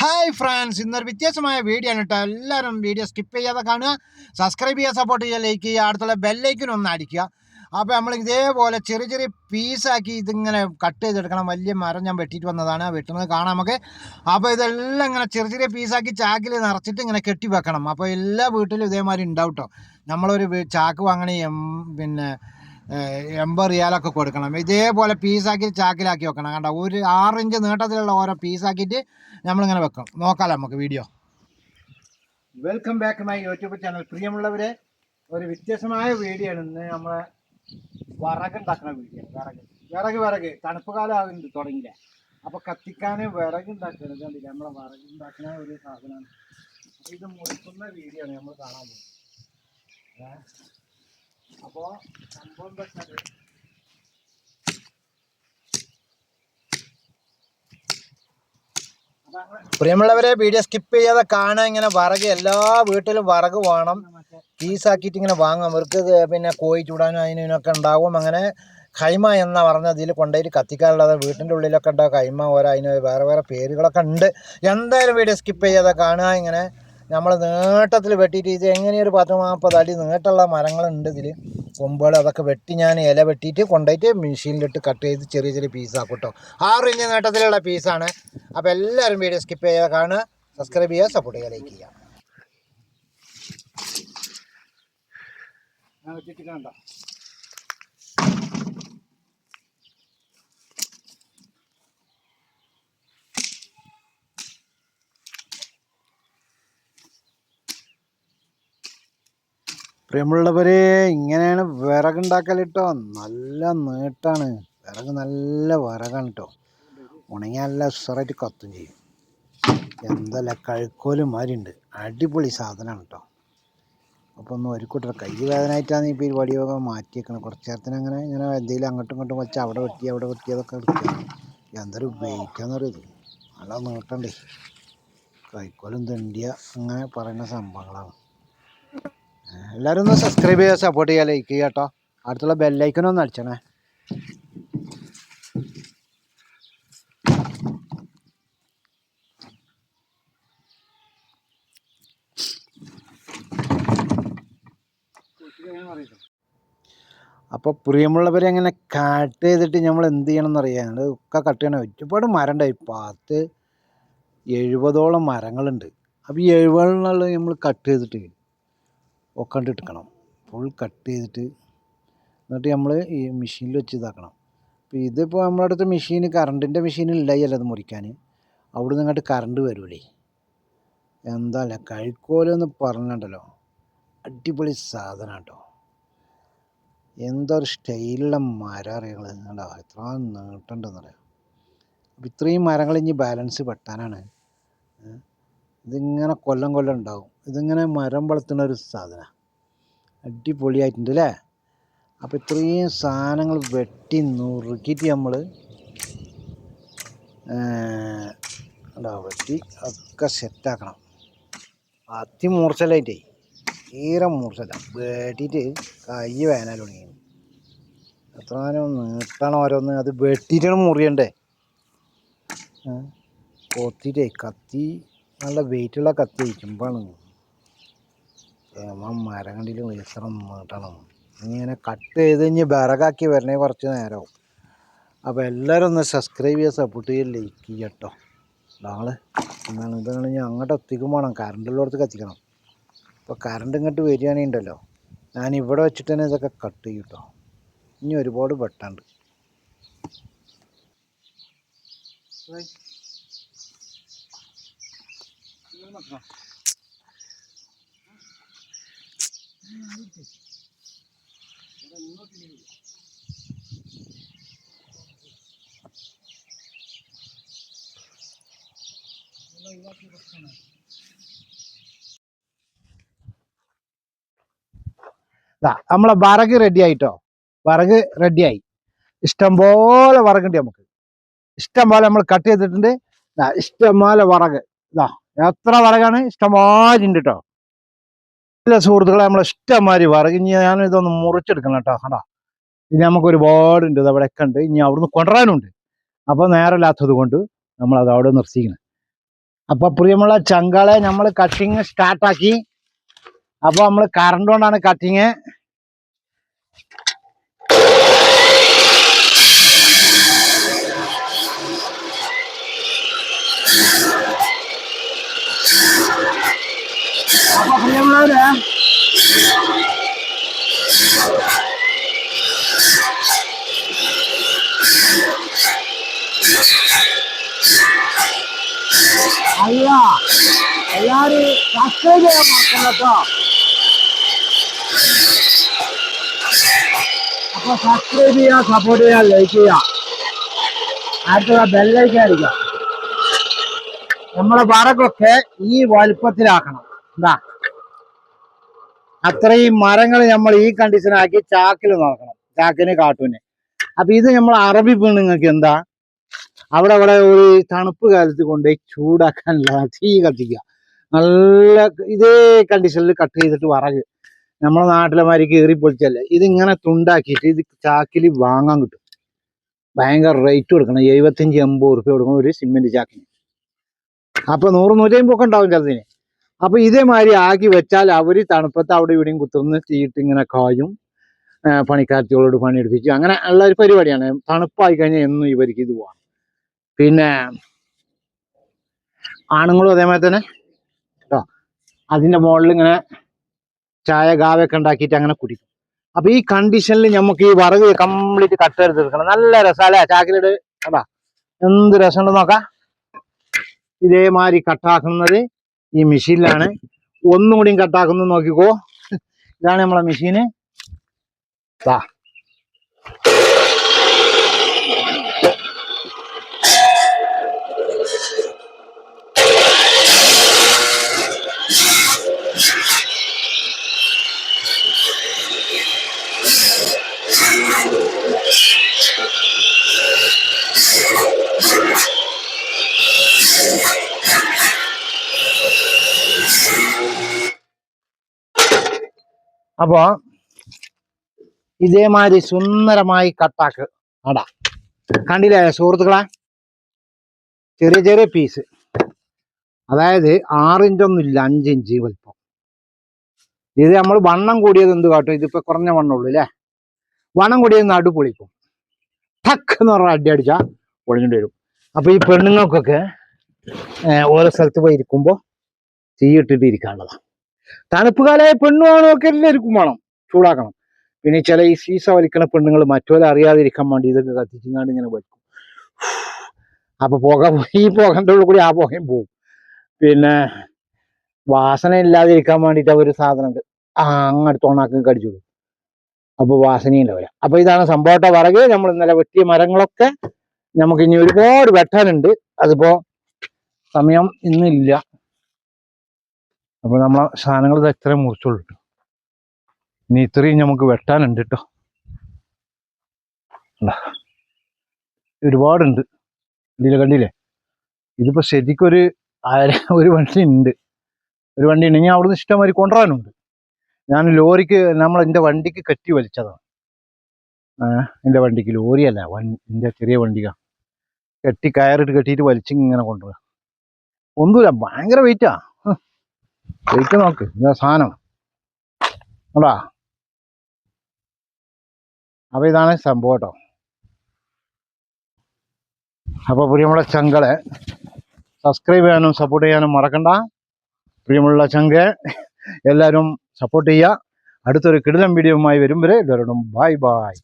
Hi friends ഇന്നൊരു വ്യത്യസ്തമായ video ആണ് കേട്ടോ എല്ലാവരും വീഡിയോ സ്കിപ്പ് ചെയ്യാതെ കാണുക. സബ്സ്ക്രൈബ് ചെയ്യുക സപ്പോർട്ട് ചെയ്യുക ലൈക്ക് ചെയ്യുക അടുത്തുള്ള ബെല്ലൈക്കൻ ഒന്ന് അടിക്കുക. അപ്പോൾ നമ്മൾ ഇതേപോലെ ചെറിയ ചെറിയ പീസാക്കി ഇതിങ്ങനെ കട്ട് ചെയ്തെടുക്കണം. വലിയ മരം ഞാൻ വെട്ടിയിട്ട് വന്നതാണ്. വെട്ടുന്നത് കാണാം നമുക്ക്. അപ്പോൾ ഇതെല്ലാം ഇങ്ങനെ ചെറിയ ചെറിയ പീസാക്കി ചാക്കിൽ നിറച്ചിട്ട് ഇങ്ങനെ കെട്ടി വെക്കണം. അപ്പോൾ എല്ലാ വീട്ടിലും ഇതേമാതിരി ഉണ്ടാവും കേട്ടോ നമ്മളൊരു ചാക്ക് വാങ്ങണ പിന്നെ എൺപത് റിയാലൊക്കെ കൊടുക്കണം. ഇതേപോലെ പീസാക്കി ചാക്കിലാക്കി വെക്കണം. കണ്ട? ഒരു ആറ് ഇഞ്ച് നീട്ടത്തിലുള്ള ഓരോ പീസാക്കിയിട്ട് നമ്മളിങ്ങനെ വെക്കും. നോക്കാമല്ലോ നമുക്ക് video welcome back my YouTube channel പ്രിയമുള്ളവരെ ഒരു വ്യത്യസ്തമായ വീഡിയോ ആണ് ഇന്ന് നമ്മളെ വിറകുണ്ടാക്കുന്ന വീഡിയോ വിറക്. വിറക് വിറക്. തണുപ്പ് കാലം ആകുന്നുണ്ട് തുടങ്ങിയില്ല. അപ്പോൾ കത്തിക്കാൻ വിറക് ഉണ്ടാക്കുന്നത് കണ്ടില്ല? നമ്മളെ വിറക് ഉണ്ടാക്കുന്ന ഒരു സാധനമാണ്. ഇത് മുറിക്കുന്ന വീഡിയോ ആണ് നമ്മൾ കാണാൻ പോകുന്നത്. അപ്പോൾ സംഭവം എന്താ പ്രിയമുള്ളവരെ വീഡിയോ സ്കിപ്പ് ചെയ്യാതെ കാണാൻ ഇങ്ങനെ വറക് എല്ലാ വീട്ടിലും വറക് വേണം. പീസാക്കിയിട്ട് ഇങ്ങനെ വാങ്ങാം. അവർക്ക് പിന്നെ കോഴി ചൂടാനും അതിനും ഇതിനൊക്കെ ഉണ്ടാവും. അങ്ങനെ കൈമ എന്ന പറഞ്ഞ ഇതിൽ കൊണ്ടുപോയിട്ട് കത്തിക്കാറുള്ളത് വീട്ടിന്റെ ഉള്ളിലൊക്കെ ഉണ്ടാവും. കൈമ ഓരോ അതിന് വേറെ വേറെ പേരുകളൊക്കെ ഉണ്ട്. എന്തായാലും വീഡിയോ സ്കിപ്പ് ചെയ്യാതെ കാണുക. ഇങ്ങനെ നമ്മൾ നേട്ടത്തിൽ വെട്ടിയിട്ട് ഇത് എങ്ങനെ ഒരു പത്ത് നാൽപ്പത് അടി നീട്ടമുള്ള മരങ്ങളുണ്ട് ഇതിൽ കൊമ്പുകൾ അതൊക്കെ വെട്ടി ഞാൻ ഇല വെട്ടിയിട്ട് കൊണ്ടുപോയിട്ട് മെഷീനിലിട്ട് കട്ട് ചെയ്ത് ചെറിയ ചെറിയ പീസാക്കും കേട്ടോ ആറ് ഇഞ്ച് നീട്ടത്തിലുള്ള പീസാണ് അപ്പോൾ എല്ലാവരും വീഡിയോ സ്കിപ്പ് ചെയ്യാതെ കാണുക. സബ്സ്ക്രൈബ് ചെയ്യുക സപ്പോർട്ട് ചെയ്യുക ലൈക്ക് ചെയ്യുക. കണ്ടോ പ്രിയമുള്ളവരെ ഇങ്ങനെയാണ് വിറകുണ്ടാക്കൽ കേട്ടോ നല്ല നീട്ടാണ്. വിറക് നല്ല വിറകാണ് കേട്ടോ ഉണങ്ങിയല്ല നല്ല ഉഷറായിട്ട് കത്തും ചെയ്യും. എന്തല്ല കഴുക്കോൽ മാതിരി ഉണ്ട് അടിപൊളി സാധനമാണ് കേട്ടോ അപ്പോൾ ഒന്ന് ഒരു കൂട്ടർ കൈ വേദനയായിട്ടാണ് ഈ വടിയൊക്കെ മാറ്റിയേക്കണം. കുറച്ച് നേരത്തിന് അങ്ങനെ ഇങ്ങനെ എന്തെങ്കിലും അങ്ങോട്ടും ഇങ്ങോട്ടും വെച്ച് അവിടെ വെട്ടി അവിടെ വെട്ടിയതൊക്കെ എടുക്കുക എന്തൊരു വെയിറ്റാന്ന് പറയുന്നത് നല്ല നീട്ടണ്ടേ. കൈക്കോലും തെണ്ടിയ അങ്ങനെ പറയുന്ന സംഭവങ്ങളാണ്. എല്ലാവരും ഒന്ന് സബ്സ്ക്രൈബ് ചെയ്യുക സപ്പോർട്ട് ചെയ്യുക ലൈക്ക് ചെയ്യുക കേട്ടോ അടുത്തുള്ള ബെല്ലൈക്കനൊന്ന് അടിച്ചണേ. അപ്പോൾ പ്രിയമുള്ളവരെ അങ്ങനെ കട്ട് ചെയ്തിട്ട് നമ്മൾ എന്ത് ചെയ്യണം എന്നറിയാം അത് ഒക്കെ കട്ട് ചെയ്യണം. ഒരുപാട് മരം ഉണ്ടായി പത്ത് എഴുപതോളം മരങ്ങളുണ്ട്. അപ്പോൾ ഈ നമ്മൾ കട്ട് ചെയ്തിട്ട് ഒക്കെ എടുക്കണം ഫുൾ കട്ട് ചെയ്തിട്ട് എന്നിട്ട് നമ്മൾ ഈ മെഷീനിൽ വെച്ച് ഇതാക്കണം. അപ്പോൾ ഇതിപ്പോൾ നമ്മുടെ അടുത്ത് മെഷീൻ കറണ്ടിന്റെ മെഷീൻ ഉണ്ടായില്ല അത് മുറിക്കാൻ. അവിടെ നിന്ന് ഇങ്ങോട്ട് കറണ്ട് വരൂലേ എന്താല്ല കഴിക്കോലെന്ന് പറഞ്ഞിട്ടുണ്ടല്ലോ അടിപൊളി സാധനം കേട്ടോ എന്താ ഒരു സ്റ്റൈലുള്ള മരം അറിയങ്ങൾ. എന്താ എത്ര നീട്ടുണ്ടെന്നറിയാം? അപ്പോൾ ഇത്രയും മരങ്ങൾ ഇനി ബാലൻസ് വെട്ടാനാണ്? ഇതിങ്ങനെ കൊല്ലം കൊല്ലം ഉണ്ടാകും ഇതിങ്ങനെ മരം വളർത്തുന്ന ഒരു സാധനമാണ് അടിപൊളിയായിട്ടുണ്ട് അല്ലേ അപ്പോൾ ഇത്രയും സാധനങ്ങൾ വെട്ടി നുറുക്കിയിട്ട് നമ്മൾ വെട്ടി ഒക്കെ സെറ്റാക്കണം. അതിമൂർച്ചലായിട്ടേ തീരെ മൂർച്ചല്ല. വെട്ടിയിട്ട് കൈ വേനൽ തുടങ്ങി. എത്ര നേരം നീട്ടണം ഓരോന്ന്. അത് വെട്ടിയിട്ടാണ് മുറിയണ്ടേ? കൊത്തിയിട്ടേ കത്തി നല്ല വെയിറ്റുള്ള കത്തി ഇരിക്കുമ്പോഴാണ് മരം കണ്ടിട്ട് വീസണം നീട്ടണം ഇങ്ങനെ കട്ട് ചെയ്ത് കഴിഞ്ഞ് വിറകാക്കി വരണേ കുറച്ച് നേരമാവും. അപ്പോൾ എല്ലാവരും ഒന്ന് സബ്സ്ക്രൈബ് ചെയ്യുക സപ്പോർട്ട് ചെയ്യുക ലൈക്ക് ചെയ്യുക കേട്ടോ. നാളെ എന്താണ്? ഇതാണ് ഞാൻ അങ്ങോട്ട് എത്തിക്കും വേണം കറണ്ടുള്ളടത്ത് കത്തിക്കണം. ഇപ്പോൾ കറണ്ട് ഇങ്ങോട്ട് വരികയാണെങ്കിൽ ഉണ്ടല്ലോ ഞാൻ ഇവിടെ വെച്ചിട്ട് തന്നെ ഇതൊക്കെ കട്ട് ചെയ്യും കേട്ടോ. ഇനി ഒരുപാട് വെട്ടാണ്ട്. നമ്മളെ വറക് റെഡി ആയിട്ടോ? വറക് റെഡിയായി ഇഷ്ടം പോലെ വറകുണ്ട് നമുക്ക്. ഇഷ്ടം പോലെ നമ്മൾ കട്ട് ചെയ്തിട്ടുണ്ട്. ദാ ഇഷ്ടം പോലെ വറക്. ഇതാ എത്ര വിറകാണ് ഇഷ്ടമാതിരി ഉണ്ട് കേട്ടോ ഇല്ല സുഹൃത്തുക്കളെ നമ്മൾ ഇഷ്ടമാതിരി വിറക് ഇനി ഞാൻ ഇതൊന്ന് മുറിച്ചെടുക്കണം കേട്ടോ. കണ്ടാ? ഇനി നമുക്ക് ഒരുപാട് ഉണ്ട് ഇത് അവിടെയൊക്കെ ഉണ്ട്. ഇനി അവിടുന്ന് കൊണ്ടുവരാനുണ്ട്. അപ്പോൾ നേരമില്ലാത്തത് കൊണ്ട് നമ്മൾ അത് അവിടെ നിർത്തിക്കണം അപ്പൊ പ്രിയമുള്ള ചങ്കളെ നമ്മൾ കട്ടിങ് സ്റ്റാർട്ടാക്കി അപ്പൊ നമ്മൾ കറണ്ട് കൊണ്ടാണ് കട്ടിങ് അല്ല എല്ലാരും സബ്സ്ക്രൈബ് ചെയ്യാൻ മറക്കണ്ട കേട്ടോ. അപ്പൊ സബ്സ്ക്രൈബ് ചെയ്യാ സപ്പോർട്ട് ചെയ്യാ. ലൈക്ക് ചെയ്യാ അടുത്തുള്ള ബെല്ലൈക്ക് അടിക്കാം നമ്മളെ വറകൊക്കെ ഈ വലുപ്പത്തിലാക്കണം. എന്താ അത്രയും മരങ്ങൾ നമ്മൾ ഈ കണ്ടീഷനാക്കി ചാക്കിൽ നോക്കണം. ചാക്കിന് കാട്ടൂന് അപ്പൊ ഇത് നമ്മൾ അറബി പെണ്ണുങ്ങൾക്ക് എന്താ? അവിടെ അവിടെ ഒരു തണുപ്പ് കാലത്ത് കൊണ്ടുപോയി ചൂടാക്കാനുള്ള തീ കത്തിക്കുക. നല്ല ഇതേ കണ്ടീഷനിൽ കട്ട് ചെയ്തിട്ട് വറക്. നമ്മളെ നാട്ടിലെ മാതിരി കീറി പൊളിച്ചല്ലേ. ഇതിങ്ങനെ തുണ്ടാക്കിയിട്ട് ഇത് ചാക്കിൽ വാങ്ങാൻ കിട്ടും. ഭയങ്കര റേറ്റ് കൊടുക്കണം. എഴുപത്തഞ്ച് എൺപത് റുപ്യ കൊടുക്കണം ഒരു സിമെന്റ് ചാക്കിന്. അപ്പൊ നൂറ് നൂറ്റമ്പത് ഒക്കെ ഉണ്ടാവും ചിലതിന്. അപ്പൊ ഇതേമാതിരി ആക്കി വെച്ചാൽ അവർ തണുപ്പത്ത് അവിടെ ഇവിടെയും കുത്തുന്ന തീയിട്ട് ഇങ്ങനെ കായും പണിക്കാർത്തികളോട് പണിയെടുപ്പിച്ചു അങ്ങനെ ഉള്ള ഒരു പരിപാടിയാണ്. തണുപ്പായി കഴിഞ്ഞാൽ എന്നും ഇവർക്ക് ഇത് പോവാം പിന്നെ ആണുങ്ങളും അതേമാതിരി തന്നെ. കേട്ടോ അതിന്റെ മുകളിൽ ഇങ്ങനെ ചായ ഗാവൊക്കെ ഉണ്ടാക്കിയിട്ട് അങ്ങനെ കുടിക്കും. അപ്പൊ ഈ കണ്ടീഷനിൽ നമുക്ക് ഈ വറക് കംപ്ലീറ്റ് കട്ട് എടുത്ത് എടുക്കണം. നല്ല രസമല്ലേ ചാക്കിലിട് കേട്ടാ എന്ത് രസമുണ്ട് നോക്കാം. ഇതേമാതിരി കട്ടാക്കുന്നത് ഈ മെഷീനിലാണ് ഒന്നും കൂടിയും കട്ടാക്കുന്നത് നോക്കിക്കോ. ഇതാണ് നമ്മളെ മെഷീന് ദാ. അപ്പോ ഇതേമാതിരി സുന്ദരമായി കട്ടാക്ക് അടാ കണ്ടില്ലേ സുഹൃത്തുക്കളെ? ചെറിയ ചെറിയ പീസ് അതായത് ആറിഞ്ചൊന്നും ഇല്ല അഞ്ചിഞ്ച് വലിപ്പം. ഇത് നമ്മൾ വണ്ണം കൂടിയത് എന്ത് കാട്ടും? ഇതിപ്പോ കുറഞ്ഞ വണ്ണമുള്ളൂ അല്ലേ വണ്ണം കൂടിയത് നടു പൊളിക്കും ടക്ക് എന്ന് പറഞ്ഞാൽ അടി അടിച്ചാൽ പൊളിഞ്ഞിട്ട് വരും. അപ്പൊ ഈ പെണ്ണുങ്ങൾക്കൊക്കെ ഓരോ സ്ഥലത്ത് പോയി ഇരിക്കുമ്പോ തീയിട്ടിട്ട് ഇരിക്കാനുള്ളതാണ് തണുപ്പ് കാലമായ പെണ്ണുമാണോ ഒക്കെ എല്ലാവർക്കും വേണം. ചൂടാക്കണം. പിന്നെ ചില ഈ സീസ വലിക്കണ പെണ്ണുങ്ങൾ മറ്റുപോലെ അറിയാതിരിക്കാൻ വേണ്ടി ഇതൊക്കെ കത്തിച്ചിങ്ങാണ്ട് ഇങ്ങനെ വലിക്കും. അപ്പൊ പുക ഈ ഉള്ളിൽ കൂടി ആ പുകയും പോകും പിന്നെ വാസന ഇല്ലാതിരിക്കാൻ വേണ്ടിയിട്ട് അവർ സാധനം ഉണ്ട് ആ അങ്ങടുത്ത് തോണാക്കി കടിച്ചു വിടും അപ്പൊ വാസനയും ഉണ്ടാവില്ല അപ്പൊ ഇതാണ് സംഭവട്ട വറക് നമ്മൾ ഇന്നലെ വെട്ടിയ മരങ്ങളൊക്കെ നമുക്ക് ഇനി ഒരുപാട് വെട്ടാനുണ്ട്. അതിപ്പോ സമയം ഇന്നില്ല. അപ്പൊ നമ്മൾ സാധനങ്ങൾ ഇത് എത്ര മുറിച്ചുള്ളൂ ട്ടോ. ഇനി ഇത്രയും നമുക്ക് വെട്ടാനുണ്ട് കേട്ടോ ഒരുപാടുണ്ട്. കണ്ടില്ലേ കണ്ടില്ലേ? ഇതിപ്പോ ശരിക്കും ഒരു ഒരു വണ്ടി ഉണ്ട് ഒരു വണ്ടി ഉണ്ട് ഇനി അവിടുന്ന് ഇഷ്ടംമാതിരി കൊണ്ടുവരാനുണ്ട്. ഞാൻ ലോറിക്ക് നമ്മൾ എന്റെ വണ്ടിക്ക് കെട്ടി വലിച്ചതാണ് എന്റെ വണ്ടിക്ക് ലോറിയല്ല വൺ എന്റെ ചെറിയ വണ്ടിക്കാ. കെട്ടി കയറിട്ട് കെട്ടിയിട്ട് വലിച്ചിങ്ങനെ കൊണ്ടുപോകാം ഒന്നുമില്ല ഭയങ്കര വെയിറ്റാ വെയിറ്റ് നോക്ക് ഇതാ സാധനം. കണ്ടാ? അപ്പൊ ഇതാണ് സംഭവം കേട്ടോ. അപ്പൊ പ്രിയമുള്ള ചങ്കളെ സബ്സ്ക്രൈബ് ചെയ്യാനും സപ്പോർട്ട് ചെയ്യാനും മറക്കണ്ട. പ്രിയമുള്ള ചങ്ക എല്ലാവരും സപ്പോർട്ട് ചെയ്യുക. അടുത്തൊരു കിടിലം വീഡിയോയുമായി വരും വരെ എല്ലാവരോടും ബായ് ബായ്